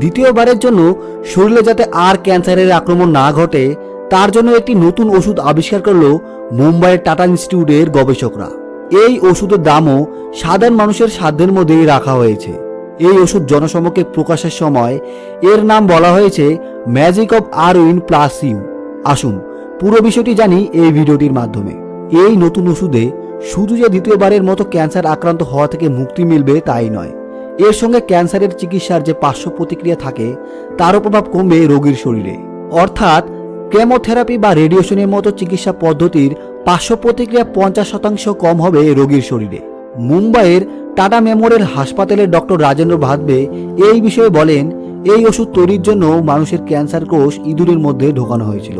দ্বিতীয়বারের জন্য শরীরে যাতে আর ক্যান্সারের আক্রমণ না ঘটে, তার জন্য একটি নতুন ওষুধ আবিষ্কার করল মুম্বাইয়ের টাটা ইনস্টিটিউটের গবেষকরা। এই ওষুধের দামও সাধারণ মানুষের সাধ্যের মধ্যেই রাখা হয়েছে। এই ওষুধ জনসমক্ষে প্রকাশের সময় এর নাম বলা হয়েছে ম্যাজিক অফ আর উইন প্লাস ইউ আসুন, পুরো বিষয়টি জানি এই ভিডিওটির মাধ্যমে। এই নতুন ওষুধে শুধু যে দ্বিতীয়বারের মতো ক্যান্সার আক্রান্ত হওয়া থেকে মুক্তি মিলবে তাই নয় এর সঙ্গে ক্যান্সারের চিকিৎসার যে পার্শ্ব প্রতিক্রিয়া থাকে তারও প্রভাব কমবে রোগীর শরীরে। অর্থাৎ, কেমোথেরাপি বা রেডিয়েশনের মতো চিকিৎসা পদ্ধতির পার্শ্ব প্রতিক্রিয়া পঞ্চাশ শতাংশ কম হবে রোগীর শরীরে। মুম্বাইয়ের টাটা মেমোরিয়াল হাসপাতালের ডক্টর রাজেন্দ্র ভাদবে এই বিষয়ে বলেন, এই ওষুধ তৈরির জন্য মানুষের ক্যান্সার কোষ ইঁদুরের মধ্যে ঢোকানো হয়েছিল।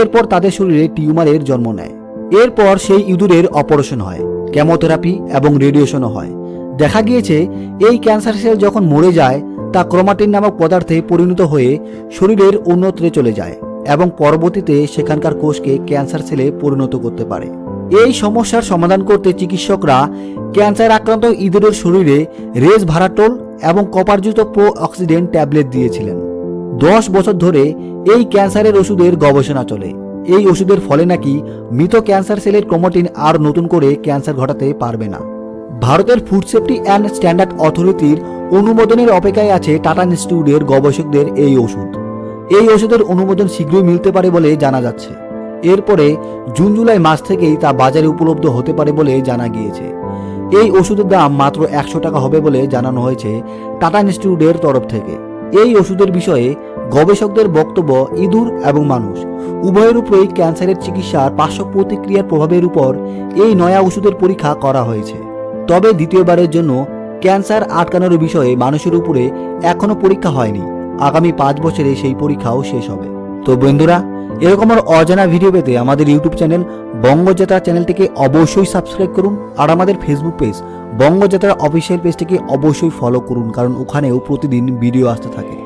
এরপর তাদের শরীরে টিউমারের জন্ম নেয়। এরপর সেই ইঁদুরের অপারেশন হয়, কেমোথেরাপি এবং রেডিয়েশনও হয়। দেখা গিয়েছে, এই ক্যান্সার সেল যখন মরে যায়, তা ক্রোমাটিন নামক পদার্থে পরিণত হয়ে শরীরের অন্যত্রে চলে যায় এবং পরবর্তীতে সেখানকার কোষকে ক্যান্সার সেলে পরিণত করতে পারে। এই সমস্যার সমাধান করতে চিকিৎসকরা ক্যান্সার আক্রান্ত ইঁদুরের শরীরে রেজ ভারাটোল এবং কপারযুক্ত প্রো অক্সিডেন্ট ট্যাবলেট দিয়েছিলেন। দশ বছর ধরে এই ক্যান্সারের ওষুধের গবেষণা চলে। এই ওষুধের ফলে নাকি মৃত ক্যান্সার সেলের ক্রোমাটিন আর নতুন করে ক্যান্সার ঘটাতে পারবে না। ভারতের ফুড সেফটি অ্যান্ড স্ট্যান্ডার্ড অথরিটির অনুমোদনের অপেক্ষায় আছে টাটা ইনস্টিটিউটের গবেষকদের এই ওষুধ। এই ওষুধের অনুমোদন শীঘ্রই মিলতে পারে বলে জানা যাচ্ছে। এরপরে জুন জুলাই মাস থেকেই তা বাজারে উপলব্ধ হতে পারে বলে জানা গিয়েছে। এই ওষুধের দাম মাত্র একশো টাকা হবে বলে জানানো হয়েছে টাটা ইনস্টিটিউটের তরফ থেকে। এই ওষুধের বিষয়ে গবেষকদের বক্তব্য ইঁদুর এবং মানুষ। উভয়ের উপরেই ক্যান্সারের চিকিৎসার পার্শ্ব প্রতিক্রিয়ার প্রভাবের উপর এই নয়া ওষুধের পরীক্ষা করা হয়েছে। তবে দ্বিতীয়বারের জন্য ক্যান্সার আটকানোর বিষয়ে মানুষের উপরে এখনও পরীক্ষা হয়নি। আগামী পাঁচ বছরে সেই পরীক্ষাও শেষ হবে। তো বন্ধুরা, এরকম আর অজানা ভিডিও পেতে আমাদের ইউটিউব চ্যানেল বঙ্গযাত্রা চ্যানেলটিকে অবশ্যই সাবস্ক্রাইব করুন আর আমাদের ফেসবুক পেজ বঙ্গযাত্রা অফিসিয়াল পেজটিকে অবশ্যই ফলো করুন, কারণ ওখানেও প্রতিদিন ভিডিও আসতে থাকে।